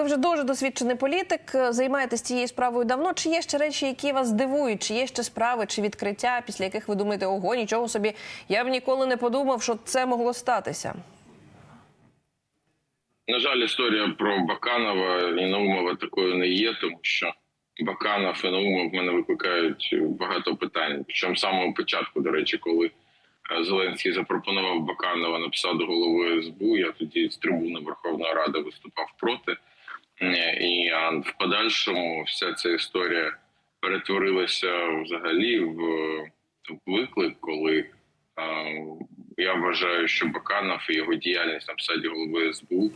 ви вже дуже досвідчений політик, е, займаєтесь цією справою давно. Чи є ще речі, які вас дивують? Чи є ще справи чи відкриття, після яких ви думаєте, ого, нічого собі, я б ніколи не подумав, що це могло статися? На жаль, історія про Баканова і Наумова такою не є, тому що Баканов і Наумов в мене викликають багато питань. Причому з самого початку, до речі, коли е, Зеленський запропонував Баканова на посаду голови СБУ, я тоді з трибуни Верховної Ради виступав проти. І в подальшому вся ця історія перетворилася взагалі в виклик, коли я вважаю, що Баканов і його діяльність на посаді голови СБУ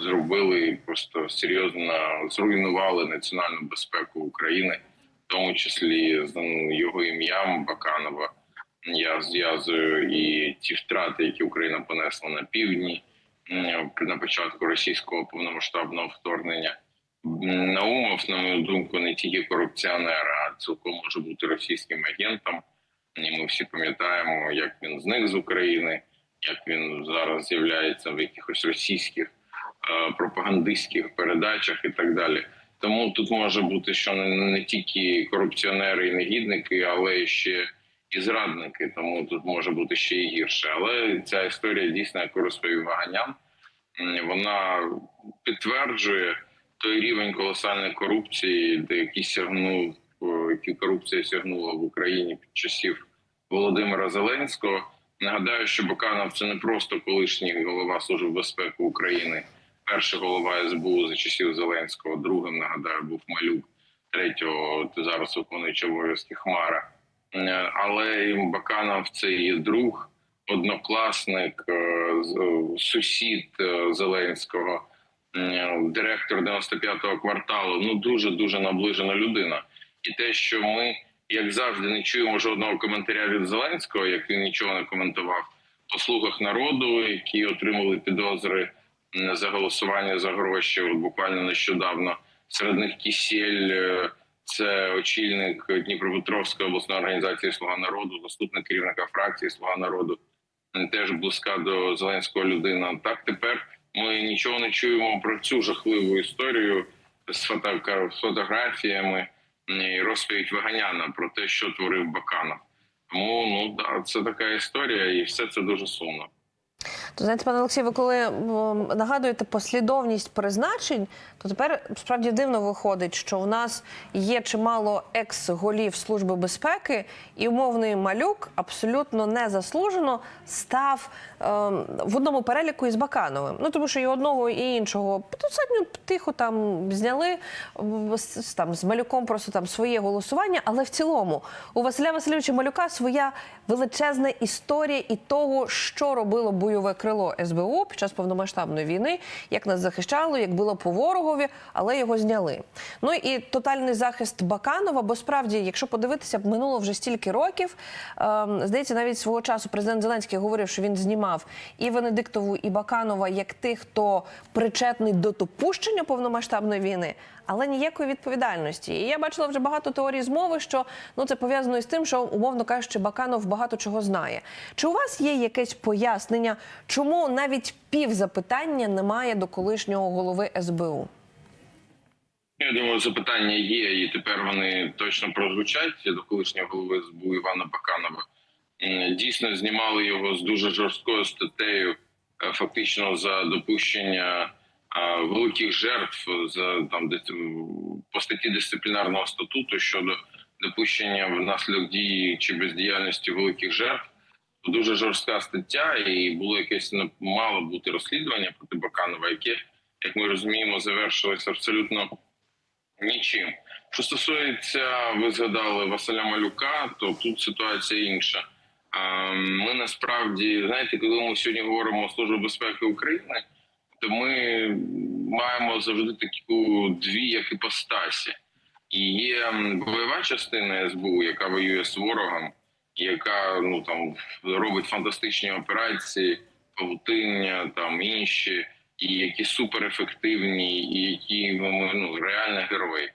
зробили просто серйозно зруйнували національну безпеку України, в тому числі з ну, його ім'ям Баканова. Я зв'язую і ті втрати, які Україна понесла на півдні на початку російського повномасштабного вторгнення. Наумов, на мою думку, не тільки корупціонер, а цілком може бути російським агентом. І ми всі пам'ятаємо, як він зник з України, як він зараз з'являється в якихось російських е, пропагандистських передачах і так далі. Тому тут може бути, що не, тільки корупціонери і негідники, але ще і зрадники. Тому тут може бути ще і гірше. Але ця історія дійсно, яку розповів Ваганян, вона підтверджує той рівень колосальної корупції, де який сягнув який корупція сягнула в Україні під часів Володимира Зеленського. Нагадаю, що Баканов це не просто колишній голова Служби безпеки України, перший голова СБУ за часів Зеленського, другим нагадаю був Малюк, третього зараз виконуючий обов'язки Хмара. Е, Але Баканов це є друг, однокласник, е, е, сусід Зеленського, директор 95-го кварталу. Ну дуже дуже наближена людина. І те, що ми, як завжди, не чуємо жодного коментаря від Зеленського, як він нічого не коментував по слугах народу, які отримали підозри за голосування за гроші. От буквально нещодавно серед них Кісєль, е, це очільник Дніпропетровської обласної організації Слуга народу, заступник керівника фракції Слуга народу, теж близька до Зеленського людина. Так тепер ми нічого не чуємо про цю жахливу історію з фото- з фотографіями і розповідь Ваганяна про те, що творив Баканов. Тому ну да, це така історія, і все це дуже сумно. То знаєте, пане Олексій, ви коли нагадуєте послідовність призначень, то тепер справді дивно виходить, що у нас є чимало екс-голів служби безпеки, і умовний малюк абсолютно незаслужено став ем, в одному переліку із Бакановим. Ну тому що і одного, і іншого достатньо тихо там зняли там з малюком просто там своє голосування. Але в цілому у Василя Васильовича Малюка своя величезна історія і того, що робило бойове крило СБУ під час повномасштабної війни, як нас захищало, як було по ворогові, але його зняли. Ну і тотальний захист Баканова, бо справді, якщо подивитися, минуло вже стільки років. Ем, здається, навіть свого часу президент Зеленський говорив, що він знімав і Венедиктову, і Баканова як тих, хто причетний до допущення повномасштабної війни. Але ніякої відповідальності. І я бачила вже багато теорій змови, що ну це пов'язано із тим, що умовно кажучи, Баканов багато чого знає. Чи у вас є якесь пояснення, чому навіть пів запитання немає до колишнього голови СБУ? Я думаю, запитання є, і тепер вони точно прозвучать до колишнього голови СБУ Івана Баканова. Дійсно знімали його з дуже жорсткою статтею, е, фактично за допущення великих жертв за там по статті дисциплінарного статуту щодо допущення внаслідок дії чи бездіяльності великих жертв. Дуже жорстка стаття, і було якесь ну, мало бути розслідування проти Баканова, яке, як ми розуміємо, завершилось абсолютно нічим. Що стосується, ви згадали Василя Малюка, то тут ситуація інша. Ми насправді знаєте, коли ми сьогодні говоримо про службу безпеки України, ми маємо завжди таку дві як іпостасі. І є бойова частина СБУ, яка воює з ворогом, яка ну там робить фантастичні операції, павутиння, там інші, і які суперефективні, і які ну, ну, реально герої.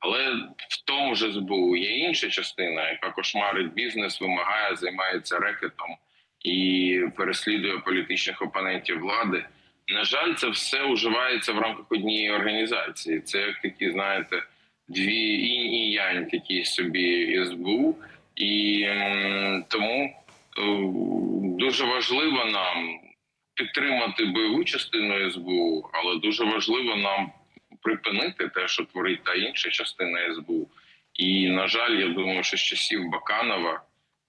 Але в тому ж СБУ є інша частина, яка кошмарить бізнес, вимагає, займається рекетом і переслідує політичних опонентів влади. На жаль, це все уживається в рамках однієї організації. Це як такі, знаєте, дві інь і янь, такі собі СБУ, і тому е, дуже важливо нам підтримати бойову частину СБУ, але дуже важливо нам припинити те, що творить та інша частина СБУ. І на жаль, я думаю, що з часів Баканова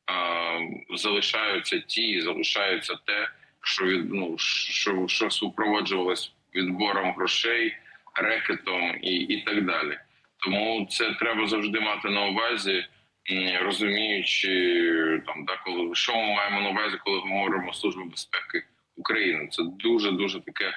а, залишаються ті, залишається те, що від ну що, що супроводжувалось відбором грошей, рекетом і, і так далі. Тому це треба завжди мати на увазі, розуміючи там, да, коли що ми маємо на увазі, коли говоримо служби безпеки України. Це дуже дуже таке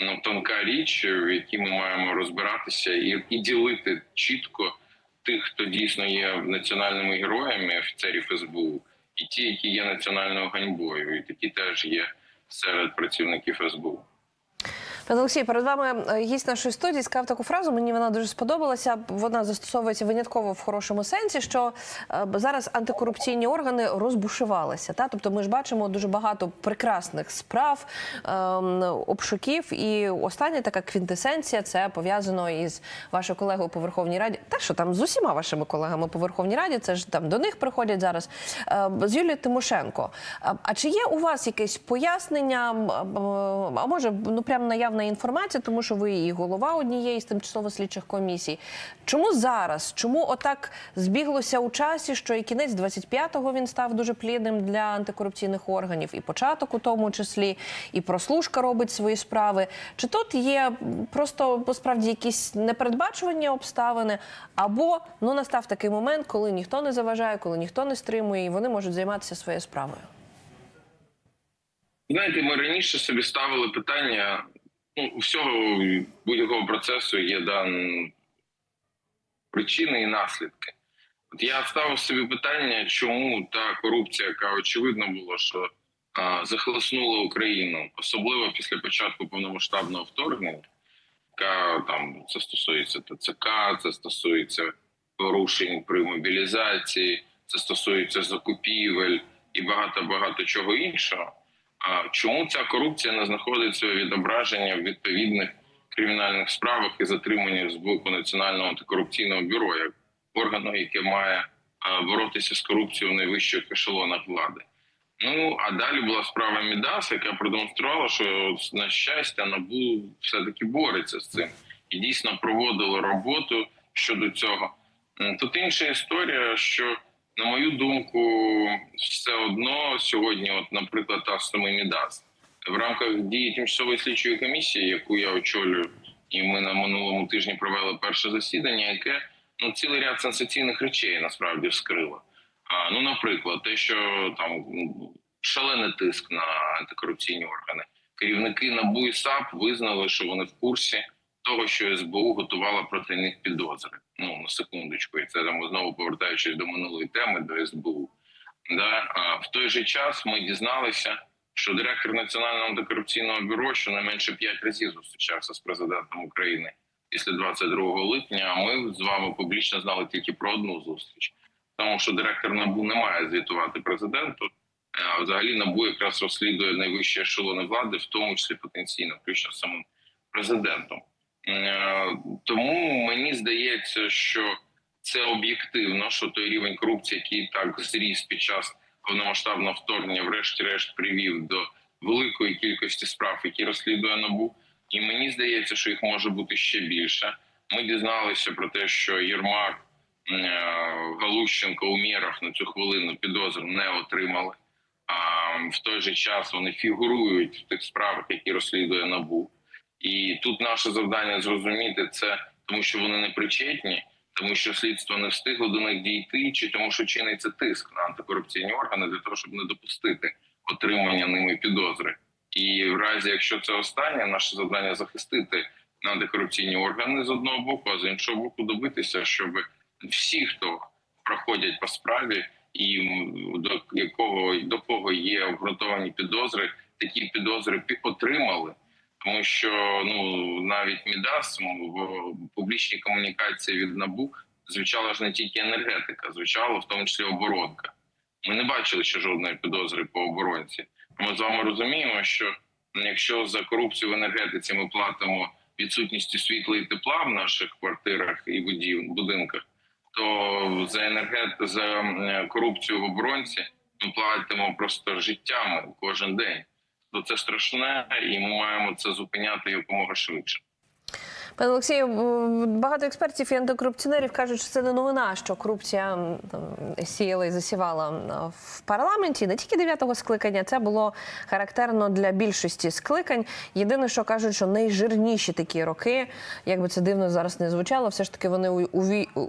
ну, тонка річ, в якій ми маємо розбиратися і, і ділити чітко тих, хто дійсно є національними героями офіцерів СБУ, і ті, які є національною ганьбою, і такі теж є серед працівників СБУ. Пане Олексій, перед вами е, гість нашої студії сказав таку фразу. Мені вона дуже сподобалася. Вона застосовується винятково в хорошому сенсі, що е, зараз антикорупційні органи розбушувалися. Та тобто, ми ж бачимо дуже багато прекрасних справ, ем, обшуків. І остання така квінтесенція це пов'язано із вашою колегою по Верховній Раді. Та що там з усіма вашими колегами по Верховній Раді? Це ж там до них приходять зараз е, з Юлією Тимошенко. А, а чи є у вас якесь пояснення? А може, ну прям наявна інформація, тому що ви і голова однієї з тимчасово слідчих комісій. Чому зараз? Чому отак збіглося у часі, що і кінець 25-го він став дуже плідним для антикорупційних органів, і початок у тому числі, і прослушка робить свої справи. Чи тут є просто посправді якісь непередбачувані обставини, або ну настав такий момент, коли ніхто не заважає, коли ніхто не стримує, і вони можуть займатися своєю справою? Знаєте, ми раніше собі ставили питання. Ну, у всього будь-якого процесу є дан причини і наслідки. От я ставив собі питання, чому та корупція, яка очевидно було, що а, захлеснула Україну, особливо після початку повномасштабного вторгнення, яка там це стосується ТЦК, це стосується порушень при мобілізації, це стосується закупівель і багато багато чого іншого. А чому ця корупція не знаходить своє відображення в відповідних кримінальних справах і затриманнях з боку Національного антикорупційного бюро, як органу, яке має боротися з корупцією в найвищих ешелонах влади? Ну а далі була справа Мідас, яка продемонструвала, що на щастя набу все таки бореться з цим і дійсно проводило роботу щодо цього. Тут інша історія, що на мою думку, все одно сьогодні, от, наприклад, та саме Мідас, в рамках дії тимчасової слідчої комісії, яку я очолюю, і ми на минулому тижні провели перше засідання, яке ну цілий ряд сенсаційних речей насправді вскрило. А, ну, наприклад, те, що там шалений тиск на антикорупційні органи, керівники НАБУ і САП визнали, що вони в курсі того, що СБУ готувала проти них підозри. Ну на секундочку, і це там знову повертаючись до минулої теми до СБУ. Да? А в той же час ми дізналися, що директор Національного антикорупційного бюро щонайменше п'ять разів зустрічався з президентом України після 22 липня. А ми з вами публічно знали тільки про одну зустріч, тому що директор НАБУ не має звітувати президенту. А взагалі НАБУ якраз розслідує найвищі ешелони влади, в тому числі потенційно, включно з самим президентом. Е, Тому мені здається, що це об'єктивно, що той рівень корупції, який так зріс під час повномасштабного вторгнення, врешті-решт привів до великої кількості справ, які розслідує набу. І мені здається, що їх може бути ще більше. Ми дізналися про те, що Єрмак, е, Галущенко, Умєров на цю хвилину підозр не отримали. А в той же час вони фігурують в тих справах, які розслідує набу. І тут наше завдання зрозуміти це, тому що вони не причетні, тому що слідство не встигло до них дійти, чи тому, що чиниться тиск на антикорупційні органи для того, щоб не допустити отримання ними підозри. І в разі, якщо це останнє, наше завдання захистити антикорупційні органи з одного боку, а з іншого боку, добитися, щоб всі, хто проходять по справі, і до якого до кого є обґрунтовані підозри, такі підозри пі- отримали. Тому що ну навіть Мідас в публічній комунікації від НАБУ звучала ж не тільки енергетика, звучала в тому числі оборонка. Ми не бачили ще жодної підозри по оборонці. Ми з вами розуміємо, що Якщо за корупцію в енергетиці ми платимо відсутністю світла і тепла в наших квартирах і будинках, то за енергет за корупцію в оборонці ми платимо просто життями кожен день. То це страшне, і ми маємо це зупиняти якомога швидше. Пане Олексію, багато експертів і антикорупціонерів кажуть, що це не новина, що корупція там, сіяла і засівала в парламенті. Не тільки дев'ятого скликання, це було характерно для більшості скликань. Єдине, що кажуть, що найжирніші такі роки, як би це дивно зараз не звучало, все ж таки вони у-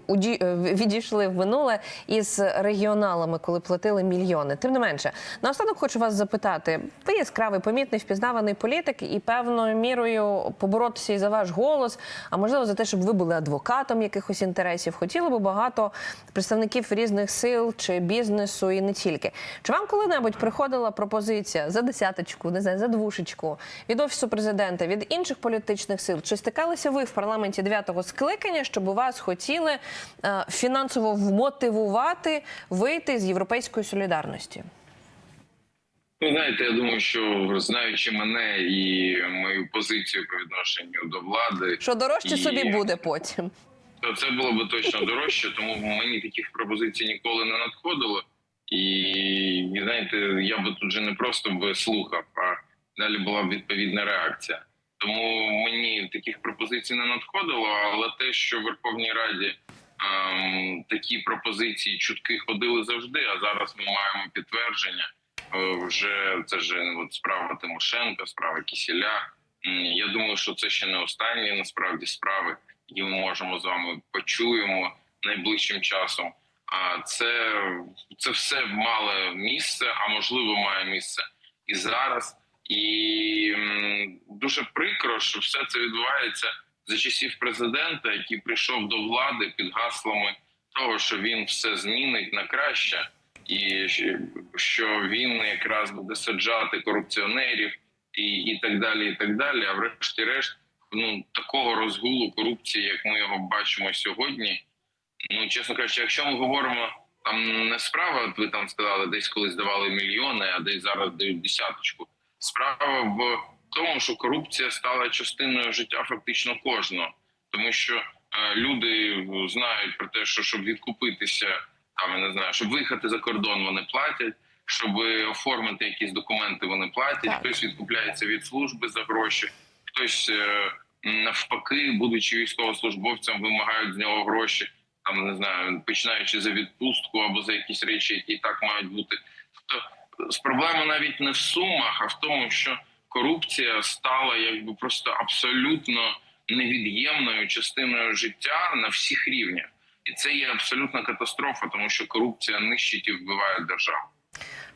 уді- е, відійшли в минуле із регіоналами, коли платили мільйони. Тим не менше, наостанок хочу вас запитати: ви яскравий, помітний, впізнаваний політик, і певною мірою поборотися і за ваш голос, а можливо за те, щоб ви були адвокатом якихось інтересів. Хотіли би багато представників різних сил чи бізнесу, і не тільки. Чи вам коли-небудь приходила пропозиція за десяточку, не знаю, за двушечку від офісу президента, від інших політичних сил? Чи стикалися ви в парламенті дев'ятого скликання, щоб у вас хотіли е, фінансово вмотивувати вийти з європейської солідарності? Ви знаєте, я думаю, що знаючи мене і мою позицію по відношенню до влади, Що дорожче І- собі буде потім? то це було би точно дорожче, тому мені таких пропозицій ніколи не надходило. І, і знаєте, я би тут же не просто би слухав, а далі була б відповідна реакція. Тому мені таких пропозицій не надходило. Але те, що в Верховній Раді ем, такі пропозиції чутки ходили завжди, а зараз ми маємо підтвердження. Е, Вже це ж ну, от справа Тимошенка, справа Кісіля. Я думаю, що це ще не останні насправді справи, які ми можемо з вами почуємо найближчим часом. А це, це все мало місце, а можливо, має місце і зараз. І дуже прикро, що все це відбувається за часів президента, який прийшов до влади під гаслами того, що він все змінить на краще, і що він якраз буде саджати корупціонерів і, і так далі. І так далі. А врешті-решт, ну такого розгулу корупції, як ми його бачимо сьогодні. Ну чесно кажучи, якщо ми говоримо там не справа, ви там сказали, десь колись давали мільйони, а десь зараз дають десяточку. Справа в тому, що корупція стала частиною життя фактично кожного, тому що е, люди знають про те, що щоб відкупитися, там я не знаю, щоб виїхати за кордон, вони платять. Щоб оформити якісь документи, вони платять. Так. Хтось відкупляється від служби за гроші, хтось е, навпаки, будучи військовослужбовцем, вимагають з нього гроші. Там не знаю, починаючи за відпустку або за якісь речі, які і так мають бути. Тобто з проблема навіть не в сумах, а в тому, що корупція стала якби просто абсолютно невід'ємною частиною життя на всіх рівнях, і це є абсолютна катастрофа, тому що корупція нищить і вбиває державу.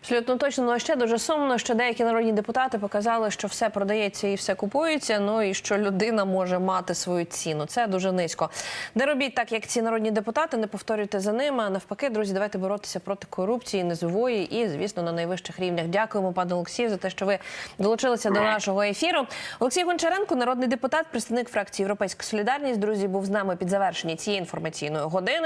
Абсолютно точно, ну а ще дуже сумно, що деякі народні депутати показали, що все продається і все купується. Ну і що людина може мати свою ціну. Це дуже низько. Не робіть так, як ці народні депутати, не повторюйте за ними. А навпаки, друзі, давайте боротися проти корупції, низової і, звісно, на найвищих рівнях. Дякуємо, пане Олексію, за те, що ви долучилися до нашого ефіру. Олексій Гончаренко, народний депутат, представник фракції Європейська Солідарність. Друзі, був з нами під завершення цієї інформаційної години.